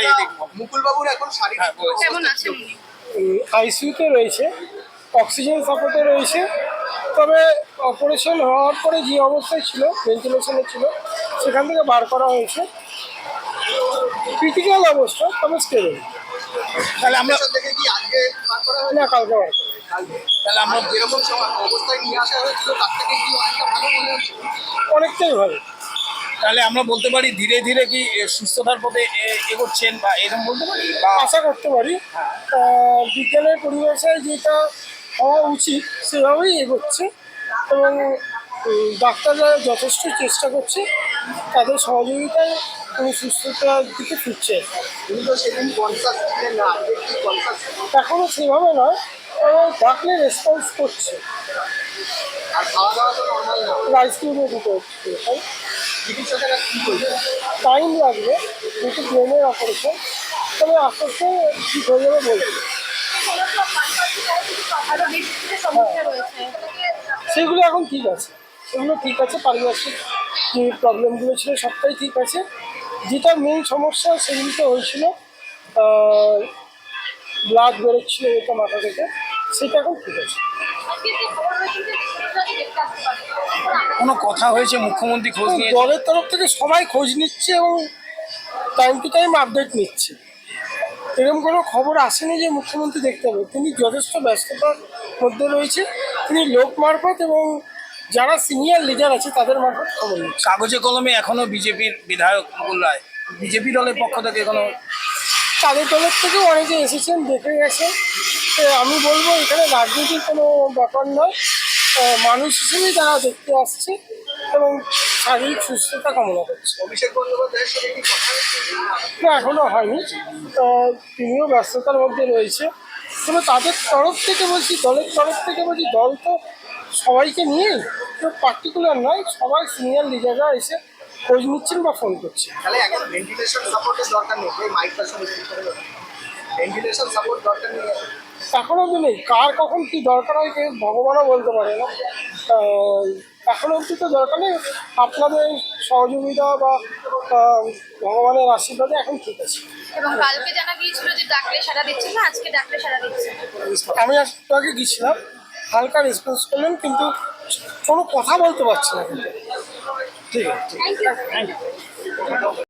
এবারে দেখব মুকুল বাবুর এখন শারীরিক হ্যাঁ, কেমন আছেন উনি? আইসিইউতে রয়েছে অক্সিজেন সাপোর্টে রয়েছে তবে অপারেশন হওয়ার পরে যে অবস্থায় ছিল ভেন্টিলেশনে ছিল সেখান থেকে বার করা হয়েছে। ক্রিটিক্যাল অবস্থা তবে স্টেবল তাহলে আমরা থেকে কি আজকে বার করা হয়েছে? না কালকে বার করা তাহলে আমরা যেরকম অবস্থায় নিয়ে আসা হয়েছিল তার থেকে কি অনেকটা ভালো মনে হচ্ছে? অনেকটাই ভালো। তাহলে আমরা বলতে পারি ধীরে ধীরে কি এ, সুস্থতার পথে এ- এগোচ্ছেন বা এরকম বলতে পারি? বা আশা করতে পারি। আহ, বিজ্ঞানের পরিভাষায় যেটা হওয়া উচিত সেভাবেই এগোচ্ছে এবং ডাক্তাররা যথেষ্ট চেষ্টা করছে তাদের সহযোগিতায় উনি সুস্থতার দিকে ফিরছে। এখনও সেভাবে নয় তবে ডাকলে রেসপন্স করছে। আর খাওয়া দাওয়া তো নর্মাল না? রাইস কিউবে দিতে হচ্ছে টাইম লাগবে যেহেতু ব্রেনের অপারেশন তবে আস্তে আস্তে ঠিক হয়ে যাবে বলছে। সেগুলো এখন ঠিক আছে। সেগুলো ঠিক আছে পারিপার্শ্বিক যে প্রবলেমগুলো ছিল সবটাই ঠিক আছে। যেটা মেন সমস্যা সেগুলো তো হয়েছিল ব্লাড বেরোচ্ছিল এটা মাথা থেকে সেটা এখন ঠিক আছে। কোনো কথা হয়েছে মুখ্যমন্ত্রী খোঁজ নিয়ে দলের তরফ থেকে সবাই খোঁজ নিচ্ছে এবং টাইম টু টাইম আপডেট নিচ্ছে। এরকম কোনো খবর আসেনি যে মুখ্যমন্ত্রী দেখতে হবে তিনি যথেষ্ট ব্যস্ততার মধ্যে রয়েছে। তিনি লোক মারফত এবং যারা সিনিয়র লিডার আছে তাদের মারফত খবর নিচ্ছে। কাগজে কলমে এখনও বিজেপির বিধায়ক মুকুল রায়। বিজেপি দলের পক্ষ থেকে কোনো তাদের দলের থেকেও অনেকে এসেছেন দেখে গেছেন। তো আমি বলব এখানে রাজনীতির কোনো ব্যাপার নয়। মানুষ হিসেবেই তারা দেখতে আসছে এবং শারীরিক সুস্থতা কামনা করছে। না এখনও হয়নি। তিনিও ব্যস্ততার মধ্যে রয়েছে। তবে তাদের তরফ থেকে বলছি দলের তরফ থেকে বলছি দল তো সবাইকে নিয়েই কেউ পার্টিকুলার নয় সবাই সিনিয়র লিডাররা এসে খোঁজ নিচ্ছেন বা ফোন করছেন। ভেন্টিলেশন সাপোর্টের দরকার নেই ভেন্টিলেশন সাপোর্ট দরকার নেই। এখন অবধি নেই। কার কখন কি দরকার হয় কেউ ভগবানও বলতে পারে না। এখন অবধি তো দরকার নেই। আপনাদের সহযোগিতা বা ভগবানের আশীর্বাদে এখন ঠিক আছে। এবং কালকে জানা গিয়েছিল যে ডাকলে সারা দিচ্ছে না আজকে ডাকলে সারা দিচ্ছে আমি একটু আগে গেছিলাম হালকা রেসপন্স করলেন কিন্তু কোনো কথা বলতে পারছি না। কিন্তু ঠিক আছে। Thank you